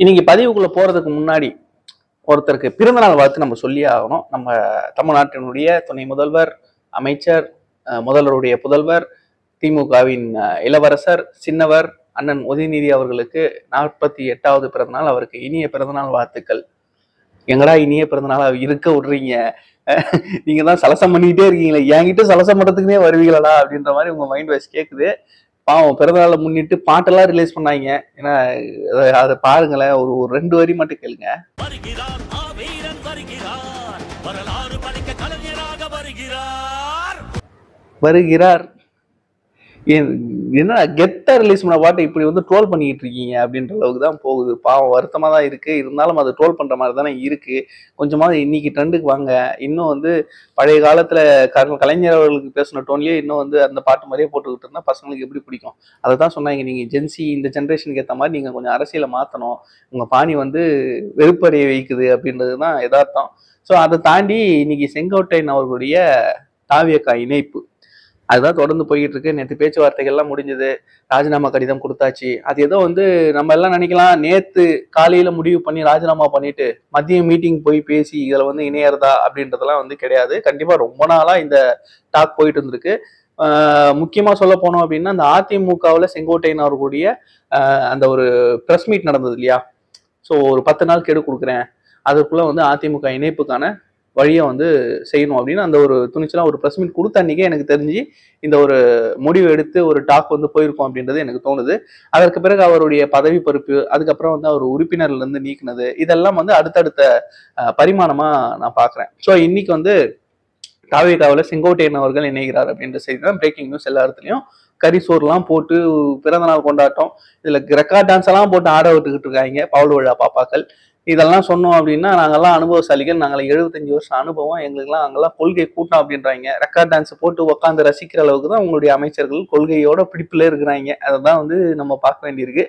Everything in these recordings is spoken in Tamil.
இன்னைக்கு பதிவுக்குள்ள போறதுக்கு முன்னாடி ஒருத்தருக்கு பிறந்தநாள் வாழ்த்து நம்ம சொல்லியே ஆகணும். நம்ம தமிழ்நாட்டினுடைய துணை முதல்வர் அமைச்சர் முதல்வருடைய புதல்வர் திமுகவின் இளவரசர் சின்னவர் அண்ணன் உதயநிதி அவர்களுக்கு நாற்பத்தி எட்டாவது பிறந்தநாள் அவருக்கு இனிய பிறந்தநாள் வாழ்த்துக்கள். எங்கடா இனிய பிறந்தநாளா இருக்க விடுறீங்க? நீங்க தான் சலசம் பண்ணிக்கிட்டே இருக்கீங்களே. என்கிட்ட சலசம் பண்றதுக்குனே வருவீங்களா அப்படின்ற மாதிரி உங்க மைண்ட் வாய்ஸ் கேக்குது. பாவம் பிறந்தநாளை முன்னிட்டு பாட்டெல்லாம் ரிலீஸ் பண்ணாங்க. ஏன்னா அதை- பாருங்களேன் ஒரு ஒரு ரெண்டு வரி மட்டும் கேளுங்க. வருகிறார். ஏன் என்ன கெத்தா ரிலீஸ் பண்ண பாட்டு இப்படி வந்து ட்ரோல் பண்ணிக்கிட்டு இருக்கீங்க அப்படின்ற அளவுக்கு தான் போகுது. பாவம் வருத்தமாக தான் இருக்கு. இருந்தாலும் அது ட்ரோல் பண்ற மாதிரி தானே இருக்கு. கொஞ்சமாவது இன்னைக்கு ட்ரெண்டுக்கு வாங்க. இன்னும் வந்து பழைய காலத்துல கர- கலைஞர் அவர்களுக்கு பேசின டோன்லயே இன்னும் வந்து அந்த பாட்டு மாதிரியே போட்டுக்கிட்டு இருந்தா பசங்களுக்கு எப்படி பிடிக்கும்? அதை தான் சொன்னாங்க. நீங்க ஜென்சி இந்த ஜென்ரேஷனுக்கு ஏற்ற மாதிரி நீங்க கொஞ்சம் அரசியலை மாத்தணும். உங்க பாணி வந்து வெறுப்படைய வைக்குது அப்படின்றது தான் யதார்த்தம். ஸோ அதை தாண்டி இன்னைக்கு செங்கோட்டையன் அவர்களுடைய தாவியக்கா இணைப்பு. அதுதான் தொடர்ந்து போய்கிட்டு இருக்கு நேற்று பேச்சுவார்த்தைகள்லாம் முடிஞ்சது. ராஜினாமா கடிதம் கொடுத்தாச்சு. அது ஏதோ வந்து நம்ம எல்லாம் நினைக்கலாம் நேற்று காலையில முடிவு பண்ணி ராஜினாமா பண்ணிட்டு மதியம் மீட்டிங் போய் பேசி இதில் வந்து இணையறதா அப்படின்றதெல்லாம் வந்து கிடையாது. கண்டிப்பா ரொம்ப நாளா இந்த டாக் போயிட்டு இருந்திருக்கு. முக்கியமாக முக்கியமா சொல்ல போனோம் அப்படின்னா அந்த அதிமுகவில் செங்கோட்டையன் அவர்களுடைய அந்த ஒரு ப்ரெஸ் மீட் நடந்தது இல்லையா? ஸோ ஒரு பத்து நாள் கெடு கொடுக்குறேன். அதுக்குள்ள வந்து அதிமுக இணைப்புக்கான வழியை வந்து செய்யணும் அப்படின்னு அந்த ஒரு துணிச்சலாக ஒரு ப்ரெஸ் மீட் கொடுத்த அன்னைக்கே எனக்கு தெரிஞ்சு இந்த ஒரு முடிவு எடுத்து ஒரு டாக் வந்து போயிருக்கும் அப்படின்றது எனக்கு தோணுது. அதற்கு பிறகு அவருடைய பதவி பொறுப்பு அதுக்கப்புறம் வந்து அவர் உறுப்பினர்ல இருந்து நீக்கினது இதெல்லாம் வந்து அடுத்தடுத்த பரிமாணமாக பரிமாணமா நான் பார்க்குறேன் ஸோ இன்னைக்கு வந்து தாவேகாவில் செங்கோட்டையன் அவர்கள் இணைகிறார் அப்படின்ற செய்தி தான் பிரேக்கிங் நியூஸ் எல்லா இடத்துலையும் கரிசோர்லாம் போட்டு போட்டு பிறந்தநாள் கொண்டாட்டம். இதுல ரெக்கார்ட் டான்ஸ் எல்லாம் போட்டு ஆட விட்டுக்கிட்டு இருக்காங்க. பவுல் விழா பாப்பாக்கள். இதெல்லாம் சொன்னோம் அப்படின்னா நாங்கள்லாம் அனுபவசாலிகள் நாங்கள் எழுபத்தஞ்சு வருஷம் அனுபவம் எங்களுக்குலாம் அங்கெல்லாம் கொள்கை கூட்டம் அப்படின்றாங்க. ரெக்கார்ட் டான்ஸ் போட்டு உட்காந்து ரசிக்கிற அளவுக்கு தான் உங்களுடைய அமைச்சர்கள் கொள்கையோட பிடிப்பில் இருக்கிறாங்க. அதை தான் வந்து நம்ம பார்க்க வேண்டியிருக்கு.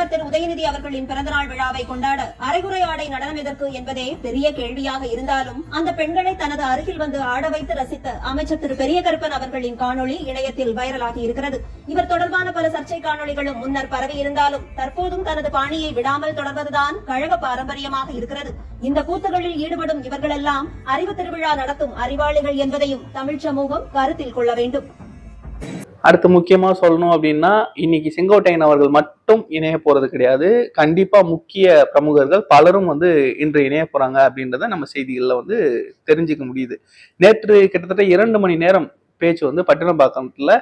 முதல்வர் திரு உதயநிதி அவர்களின் பிறந்தநாள் விழாவை கொண்டாட அரைகுறை ஆடை நடனம் எதற்கு என்பதே பெரிய கேள்வியாக இருந்தாலும் அந்த பெண்களை தனது அருகில் வந்து ஆட வைத்து ரசித்த அமைச்சர் திரு பெரிய கருப்பன் அவர்களின் காணொளி இணையத்தில் வைரலாகி இருக்கிறது. இவர் தொடர்பான பல சர்ச்சை காணொளிகளும் முன்னர் பரவி இருந்தாலும் தற்போதும் தனது பாணியை விடாமல் தொடர்வதுதான் கழக பாரம்பரியமாக இருக்கிறது. இந்த கூத்துகளில் ஈடுபடும் இவர்களெல்லாம் அறிவு திருவிழா நடத்தும் அறிவாளிகள் என்பதையும் தமிழ் சமூகம் கருத்தில் கொள்ள வேண்டும். அடுத்து முக்கியமாக சொல்லணும் அப்படின்னா இன்னைக்கு செங்கோட்டையன் அவர்கள் மட்டும் இணைய போகிறது கிடையாது. கண்டிப்பாக முக்கிய பிரமுகர்கள் பலரும் வந்து இன்று இணைய போகிறாங்க அப்படின்றத நம்ம செய்திகளில் வந்து தெரிஞ்சுக்க முடியுது. நேற்று கிட்டத்தட்ட இரண்டு மணி நேரம் பேச்சு வந்து பட்டினப்பாக்கத்துல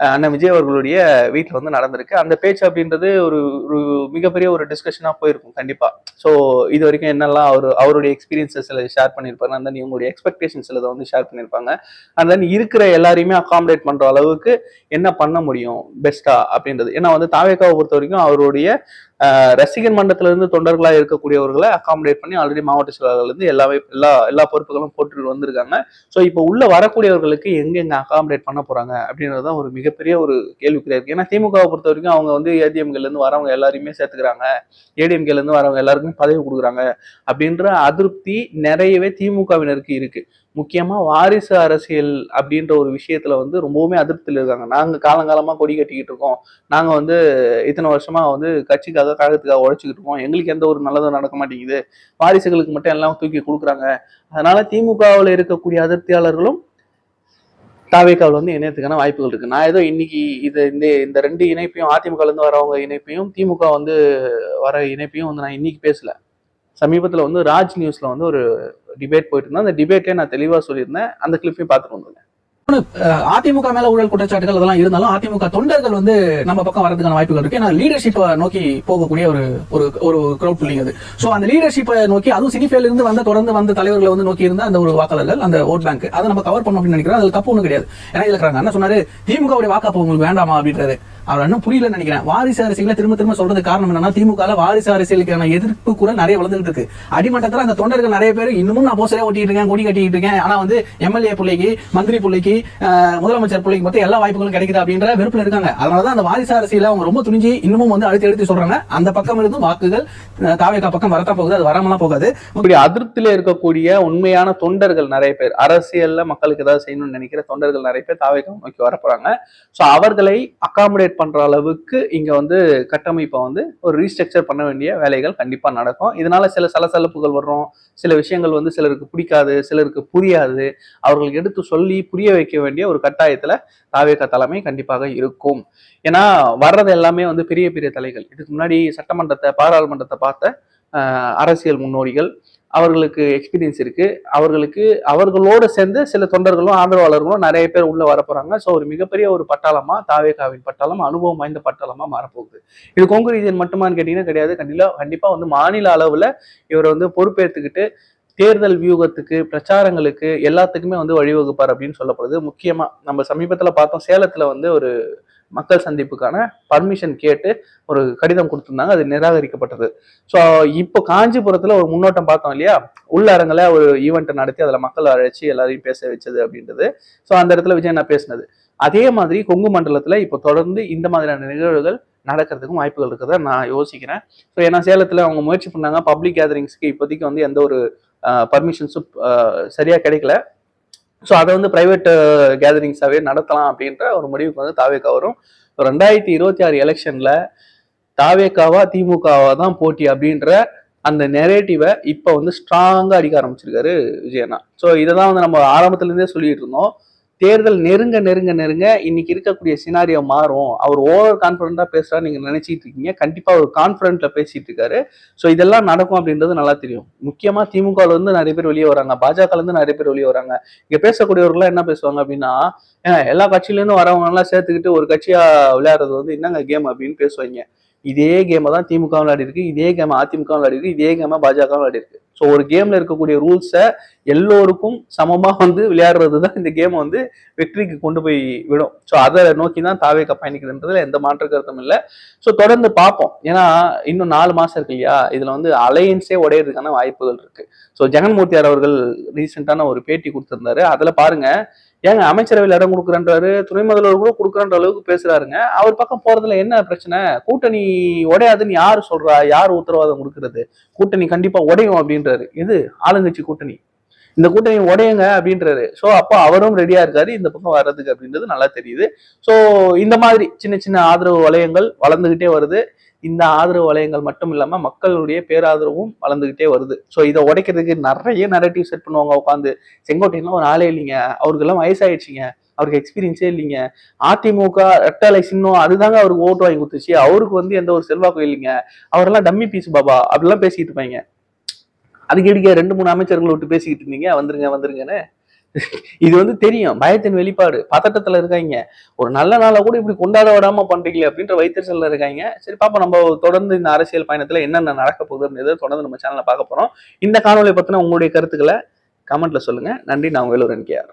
அண்ணன் விஜய் அவர்களுடைய வீட்டில் வந்து நடந்திருக்கு. அந்த பேச்சு அப்படின்றது ஒரு ஒரு மிகப்பெரிய ஒரு டிஸ்கஷனாக போயிருக்கும் கண்டிப்பாக ஸோ இது வரைக்கும் என்னெல்லாம் அவர் அவருடைய எக்ஸ்பீரியன்சஸ் ஷேர் பண்ணியிருப்பாங்க அந்த உங்களுடைய எக்ஸ்பெக்டேஷன்ஸ் சிலதை வந்து ஷேர் பண்ணியிருப்பாங்க. அந்த தென் இருக்கிற எல்லாரையுமே அகாமடேட் பண்ணுற அளவுக்கு என்ன பண்ண முடியும் பெஸ்ட்டாக அப்படின்றது. ஏன்னா வந்து தாவேக்காவை பொறுத்த வரைக்கும் அவருடைய ரசிகன் ரசிகர் தொண்டர்களாக இருக்கக்கூடியவர்களை அகாமடேட் பண்ணி ஆல்ரெடி மாவட்ட செயலாளர்கள் எல்லாமே எல்லா எல்லா பொறுப்புகளும் போட்டு வந்திருக்காங்க. ஸோ இப்போ உள்ள வரக்கூடியவர்களுக்கு எங்கெங்க அகாமடேட் பண்ண போறாங்க அப்படின்றது தான் ஒரு மிகப்பெரிய ஒரு கேள்விக்குறியா இருக்கு. ஏன்னா திமுகவை பொறுத்த வரைக்கும் அவங்க வந்து ஏடிஎம்கேலேருந்து வரவங்க எல்லாரையுமே சேர்த்துக்கிறாங்க. ஏடிஎம்கேல இருந்து வரவங்க எல்லாருக்குமே பதவி கொடுக்குறாங்க அப்படின்ற அதிருப்தி நிறையவே திமுகவினருக்கு இருக்கு. முக்கியமா வாரிசு அரசியல் அப்படின்ற ஒரு விஷயத்துல வந்து ரொம்பவுமே அதிருப்தியில் இருக்காங்க. நாங்க காலங்காலமா கொடி கட்டிக்கிட்டு இருக்கோம். நாங்க வந்து இத்தனை வருஷமா வந்து கட்சிக்காக கழகத்துக்காக உழைச்சிக்கிட்டு இருக்கோம். எங்களுக்கு எந்த ஒரு நல்லதும் நடக்க மாட்டேங்குது. வாரிசுகளுக்கு மட்டும் எல்லாம் தூக்கி கொடுக்குறாங்க. அதனால திமுகவில் இருக்கக்கூடிய அதிருப்தியாளர்களும் தாவேக்காவில் வந்து இணையத்துக்கான வாய்ப்புகள் இருக்கு. நான் ஏதோ இன்னைக்கு இது இந்த இந்த ரெண்டு இணைப்பையும் அதிமுகலேருந்து வரவங்க இணைப்பையும் திமுக வந்து வர இணைப்பையும் வந்து நான் இன்னைக்கு பேசல. சமீபத்தில் வந்து ராஜ் நியூஸ்ல வந்து ஒரு டிபேட் போயிட்டு இருந்தேன் அந்த டிபேட்டே நான் தெளிவாக சொல்லியிருந்தேன். அந்த கிளிப்பையும் பார்த்துட்டு வந்தேன் அதிமுக மேல ஊழல் குற்றச்சாட்டுகள் அதெல்லாம் இருந்தாலும் அதிமுக தொண்டர்கள் வந்து நம்ம பக்கம் வரதுக்கான வாய்ப்புகள் இருக்கு. ஏன்னா லீடர்ஷிப்பை நோக்கி போகக்கூடிய ஒரு ஒரு ஒரு கிரௌட் புள்ளிங் அது. சோ அந்த லீடர்ஷிப்பை நோக்கி அதுவும் சினிஃபேல இருந்து வந்த தொடர்ந்து வந்த தலைவர்களை வந்து நோக்கி இருந்த அந்த ஒரு வாக்காளர்கள் அந்த ஓட் பேங்க் அதை நம்ம கவர் பண்ணணும் அப்படின்னு நினைக்கிறோம் அதில் தப்பு ஒன்றும் கிடையாது. ஏன்னா இருக்கிறாங்க. என்ன சொன்னாரு திமுக உடைய வாக்காப்பு உங்களுக்கு வேண்டாமா அப்படின்றது அவர் இன்னும் புரியலன்னு நினைக்கிறேன். வாரிசு அரசியல திரும்ப திரும்ப சொல்றது காரணம் என்னன்னா திமுக வாரிசு அரசியலுக்கான எதிர்ப்பு கூட நிறைய வளர்ந்துட்டு இருக்கு. அடிமட்டத்துல அந்த தொண்டர்கள் நிறைய பேர் இன்னமும் நான் போஸ்டரே ஓட்டிட்டு இருக்கேன் கொடி கட்டிட்டு இருக்கேன். ஆனா வந்து எம்எல்ஏ பிள்ளைக்கு மந்திரி பிள்ளைக்கு முதலமைச்சர் பிள்ளைக்கு மட்டும் எல்லா வாய்ப்புகளும் கிடைக்குது அப்படின்ற வெறுப்புல இருக்காங்க. அதனாலதான் அந்த வாரிசு அரசியல அவங்க ரொம்ப துணிஞ்சு இன்னமும் வந்து அழுத்தி எடுத்து சொல்றாங்க. அந்த பக்கம் இருந்தும் வாக்குகள் தாவேக்கா பக்கம் வரத்தான் போகுது அது வராமலாம் போகாது. இப்படி அதிருப்தியில இருக்கக்கூடிய உண்மையான தொண்டர்கள் நிறைய பேர் அரசியல்ல மக்களுக்கு ஏதாவது செய்யணும்னு நினைக்கிற தொண்டர்கள் நிறைய பேர் தாவேகம் நோக்கி வர போறாங்க ஸோ அவர்களை அகாமடேட் பண்ற அளவுக்கு இங்க வந்து கட்டமைப்பை வந்து ஒரு ரீஸ்ட்ரக்சர் பண்ண வேண்டிய வேலைகள் கண்டிப்பா நடக்கும். இதனால சில சலசலப்புகள் வரும் சில விஷயங்கள் வந்து சிலருக்கு பிடிக்காது சிலருக்கு புரியாது. அவர்களுக்கு எடுத்து சொல்லி புரிய வைக்க வேண்டிய ஒரு கட்டாயத்துல தாவேக தலைமை கண்டிப்பாக இருக்கும். ஏன்னா வர்றது எல்லாமே வந்து பெரிய பெரிய தலைகள். இதுக்கு முன்னாடி சட்டமன்றத்தை பாராளுமன்றத்தை பார்த்த அரசியல் முன்னோடிகள் அவர்களுக்கு எக்ஸ்பீரியன்ஸ் இருக்குது அவர்களுக்கு அவர்களோடு சேர்ந்து சில தொண்டர்களும் ஆதரவாளர்களும் நிறைய பேர் உள்ளே வரப்போகிறாங்க ஸோ ஒரு மிகப்பெரிய ஒரு பட்டாளமாக தாவேகாவின் பட்டாளம் அனுபவம் வாய்ந்த பட்டாளமாக மாறப்போகுது. இது கொங்கு ரீஜன் மட்டுமான்னு கேட்டிங்கன்னா கிடையாது. கண்டிப்பாக கண்டிப்பாக வந்து மாநில அளவில் இவரை வந்து பொறுப்பேற்றுக்கிட்டு தேர்தல் வியூகத்துக்கு பிரச்சாரங்களுக்கு எல்லாத்துக்குமே வந்து வழிவகுப்பார் அப்படின்னு சொல்லப்படுது. முக்கியமாக நம்ம சமீபத்தில் பார்த்தோம் சேலத்தில் வந்து ஒரு மக்கள் சந்திப்புக்கான பர்மிஷன் கேட்டு ஒரு கடிதம் கொடுத்துருந்தாங்க. அது நிராகரிக்கப்பட்டது. ஸோ இப்போ காஞ்சிபுரத்தில் ஒரு முன்னோட்டம் பார்த்தோம் இல்லையா? உள்ளரங்கில் ஒரு ஈவெண்ட்டை நடத்தி அதில் மக்கள் அழைச்சி எல்லாரையும் பேச வச்சது அப்படின்றது. ஸோ அந்த இடத்துல விஜய் நான் பேசினது அதே மாதிரி கொங்கு மண்டலத்தில் இப்போ தொடர்ந்து இந்த மாதிரியான நிகழ்வுகள் நடக்கிறதுக்கும் வாய்ப்புகள் இருக்கிறத நான் யோசிக்கிறேன். ஸோ ஏன்னா சேலத்தில் அவங்க முயற்சி பண்ணாங்க. பப்ளிக் கேதரிங்ஸ்க்கு இப்போதைக்கு வந்து எந்த ஒரு பர்மிஷன்ஸும் சரியாக கிடைக்கல. ஸோ அதை வந்து ப்ரைவேட் கேதரிங்ஸாகவே uh, நடத்தலாம் அப்படின்ற ஒரு முடிவுக்கு வந்து தாவேக்கா வரும். ரெண்டாயிரத்தி இருபத்தி ஆறு எலெக்ஷனில் தாவேக்காவா திமுகவா தான் போட்டி அப்படின்ற அந்த நெரேட்டிவை இப்போ வந்து ஸ்ட்ராங்காக அடிக்க ஆரம்பிச்சிருக்காரு விஜயண்ணா ஸோ இதை தான் வந்து நம்ம ஆரம்பத்துலேருந்தே சொல்லிட்டு இருந்தோம். தேர்தல் நெருங்க நெருங்க நெருங்க இன்னைக்கு இருக்கக்கூடிய சினாரியோ மாறும். அவர் ஓவர் கான்ஃபிடண்டா பேசுறா நீங்க நினைச்சிட்டு இருக்கீங்க. கண்டிப்பா அவர் கான்ஃபிடென்ட்ல பேசிட்டு இருக்காரு. ஸோ இதெல்லாம் நடக்கும் அப்படின்றது நல்லா தெரியும். முக்கியமா திமுக இருந்து நிறைய பேர் வெளியே வராங்க. பாஜக இருந்து நிறைய பேர் வெளியே வராங்க. இங்க பேசக்கூடியவர்கள் என்ன பேசுவாங்க அப்படின்னா எல்லா கட்சியிலேருந்து வரவங்க எல்லாம் சேர்த்துக்கிட்டு ஒரு கட்சியா விளையாடுறது வந்து என்னங்க கேம் அப்படின்னு பேசுவாங்க. இதே கேமை தான் திமுக விளையாடி இருக்கு இதே கேம் அதிமுக விளையாடி இருக்கு இதே கேமை பாஜக விளையாடி இருக்கு ஸோ ஒரு கேம்ல இருக்கக்கூடிய ரூல்ஸை எல்லோருக்கும் சமமாக வந்து விளையாடுறது தான் இந்த கேமை வந்து வெற்றிக்கு கொண்டு போய் விடும். ஸோ அதை நோக்கி தான் தாவேக்க பயணிக்கிறதுன்றதுல எந்த மாற்று கருத்தும் இல்லை. ஸோ தொடர்ந்து பார்ப்போம். ஏன்னா இன்னும் நாலு மாதம் இருக்கு இல்லையா? இதில் வந்து அலையன்ஸே உடையிறதுக்கான வாய்ப்புகள் இருக்கு. ஸோ ஜெகன்மூர்த்தியார் அவர்கள் ரீசெண்டான ஒரு பேட்டி கொடுத்துருந்தாரு. அதில் பாருங்க ஏங்க அமைச்சரவையில் இடம் கொடுக்குறன்றாரு துணை முதல்வர் கூட கொடுக்குறன்ற அளவுக்கு பேசுறாருங்க. அவர் பக்கம் போறதுல என்ன பிரச்சனை? கூட்டணி உடையாதுன்னு யார் சொல்றா? யார் உத்தரவாதம் கொடுக்கறது? கூட்டணி கண்டிப்பா உடையும் அப்படின்றாரு. இது ஆளுங்கட்சி கூட்டணி. இந்த கூட்டணி உடையுங்க அப்படின்றாரு. ஸோ அப்போ அவரும் ரெடியா இருக்காரு. இந்த பக்கம் வர்றதுக்கு அப்படின்றது நல்லா தெரியுது. ஸோ இந்த மாதிரி சின்ன சின்ன ஆதரவு வளையங்கள் வளர்ந்துகிட்டே வருது. இந்த ஆதரவு வளையங்கள் மட்டும் இல்லாமல் மக்களுடைய பேராதரவும் வளர்ந்துகிட்டே வருது. ஸோ இதை உடைக்கிறதுக்கு நிறைய நரேட்டிவ் செட் பண்ணுவாங்க உட்காந்து செங்கோட்டையெல்லாம் ஒரு ஆளே இல்லைங்க. அவருக்கெல்லாம் வயசாயிடுச்சிங்க. அவருக்கு எக்ஸ்பீரியன்ஸே இல்லைங்க. அதிமுக ரெட்டலை சின்னம் அதுதாங்க அவருக்கு ஓட்டு வாங்கி கொடுத்துச்சு. அவருக்கு வந்து எந்த ஒரு செல்வாக்கும் இல்லைங்க. அவரெல்லாம் டம்மி பீஸ் பாபா. அப்படிலாம் பேசிட்டு இருப்பாங்க. அதுக்கு ரெண்டு மூணு அமைச்சர்கள் விட்டு பேசிக்கிட்டு இருந்தீங்க? வந்துருங்க வந்துருங்கன்னு. இது வந்து தெரியும். பயத்தின் வெளிப்பாடு. பதட்டத்துல இருக்காங்க. ஒரு நல்ல நாளை கூட இப்படி கொண்டாட விடாம பண்றீங்களே அப்படின்ற வைத்தறிச்சல்ல இருக்காங்க. சரி பாப்பா நம்ம தொடர்ந்து இந்த அரசியல் பயணத்துல என்னென்ன நடக்க போகுது அப்படின்றத தொடர்ந்து நம்ம சேனல்ல பார்க்க போறோம். இந்த காணொலியை பத்தின உங்களுடைய கருத்துக்களை கமெண்ட்ல சொல்லுங்க. நன்றி. நான் வேலூர் என்கேஆர்